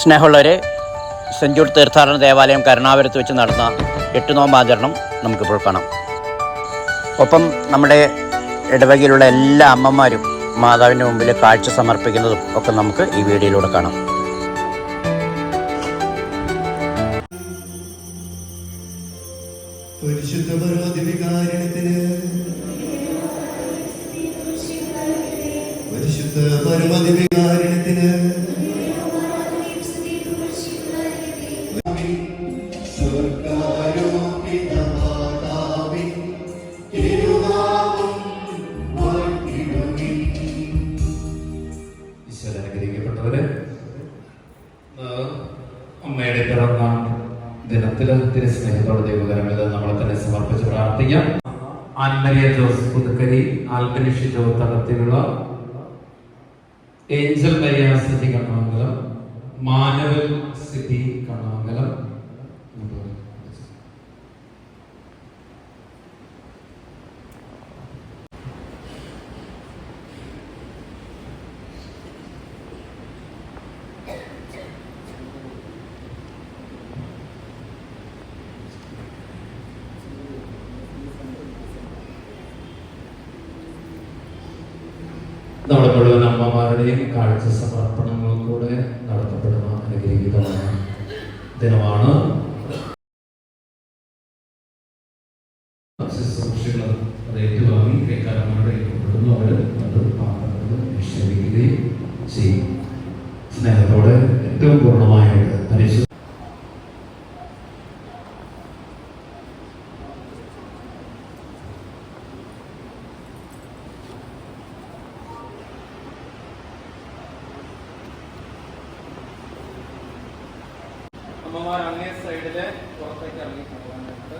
സ്നേഹമുള്ളവരെ സെന്റ് തീർത്ഥാടന ദേവാലയം കരുണാപുരത്ത് വെച്ച് നടന്ന എട്ട് നോമ്പാചരണം നമുക്കിപ്പോൾ കാണാം. ഒപ്പം നമ്മുടെ ഇടവകയിലുള്ള എല്ലാ അമ്മമാരും മാതാവിന്റെ മുമ്പിൽ കാഴ്ച സമർപ്പിക്കുന്നതും ഒക്കെ നമുക്ക് ഈ വീഡിയോയിലൂടെ കാണാം. പരിശുദ്ധ പരമദിവികാരണത്തിന് പരിശുദ്ധ പരമദിവികാരണത്തിന് അമ്മയുടെ പിറന്നാൾ ദിനത്തിൽ തിരു സ്നേഹത്തോടെ നമ്മളെ തന്നെ സമർപ്പിച്ച് പ്രാർത്ഥിക്കാം. Ann Maria Jose Puthukkari Albanish Jo തകർത്തിലുള്ള angel Maria city Kannamangalam Manuel city Kannamangalam നമ്മുടെ മുഴുവൻ അമ്മമാരുടെയും കാഴ്ച സമർപ്പണങ്ങളിലൂടെ നടത്തപ്പെടുന്ന അനുഗ്രഹീതമായ ദിനമാണ് ചെയ്യും. സ്നേഹത്തോടെ ഏറ്റവും പൂർണമായിട്ട് പരിശുദ്ധ അങ്ങേ സൈഡിലെ പുറത്തേക്ക് ഇറങ്ങി പോകാനായിട്ട്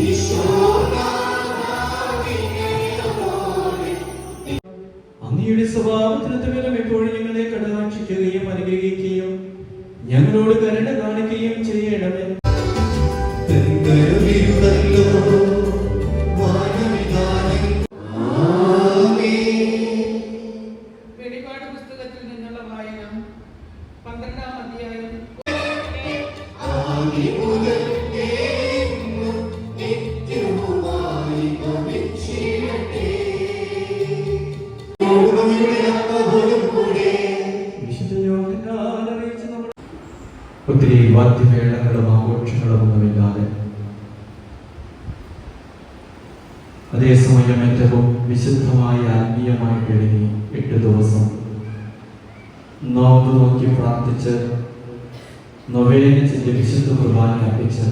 e. ഒത്തിരി വാദ്യമേളങ്ങളും ആഘോഷങ്ങളും ഒന്നുമില്ലാതെ അതേസമയം ഏറ്റവും വിശുദ്ധമായി ആത്മീയമായി കഴിഞ്ഞ് എട്ട് ദിവസം നോമ്പ് നോക്കി പ്രാർത്ഥിച്ച് നൊവേന ചെല്ല് വിശുദ്ധ കുർബാന അർപ്പിച്ച്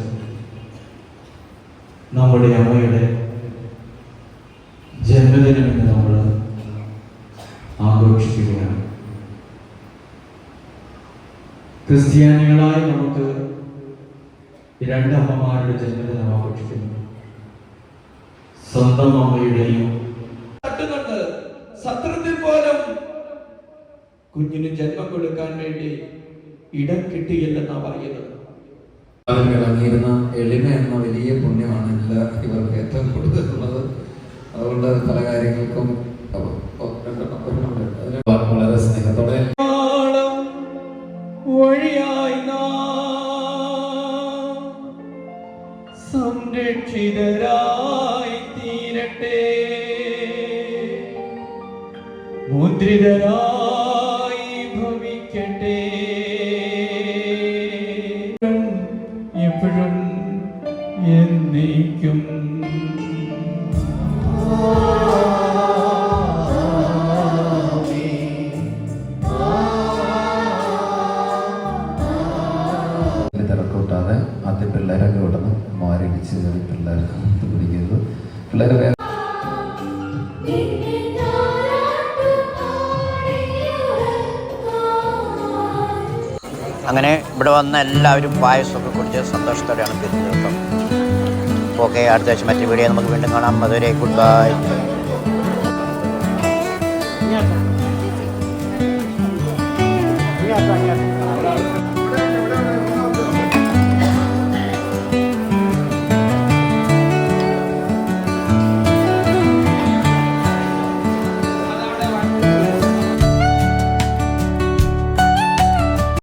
നമ്മുടെ അമ്മയുടെ ജന്മദിനം ക്രിസ്ത്യാനികളായി നമുക്ക് രണ്ട് അമ്മമാരുടെ ജന്മദിനം ആഘോഷിക്കുന്നു. സ്വന്തം അമ്മയുടെയും തട്ടുന്നുണ്ട് സത്രത്തിൽ പോലും കുഞ്ഞിന് ജന്മം കൊടുക്കാൻ വേണ്ടി ഇടം കിട്ടിയില്ലെന്നാ പറയുന്നത്. അതിൽ ഇറങ്ങിയിരുന്ന എളിമ എന്ന വലിയ പുണ്യമാണ് എല്ലാ ഇവർക്ക് ഏറ്റവും കൂടുതലുള്ളത് അതുകൊണ്ട് പല കാര്യങ്ങൾക്കും സംരക്ഷിതരായി തീരട്ടെ. മുദ്രിതരായി അങ്ങനെ ഇവിടെ വന്ന എല്ലാവരും പായസമൊക്കെ കുടിച്ച് സന്തോഷത്തോടെയാണ് പിരിഞ്ഞു കേട്ടോ. ഓക്കെ അടുത്ത ആഴ്ച മറ്റു വീഡിയോ നമുക്ക് വീണ്ടും കാണാം. അതുവരെ ഗുഡ് ബൈ. ഇങ്ങോട്ട്, ഇങ്ങോട്ട്.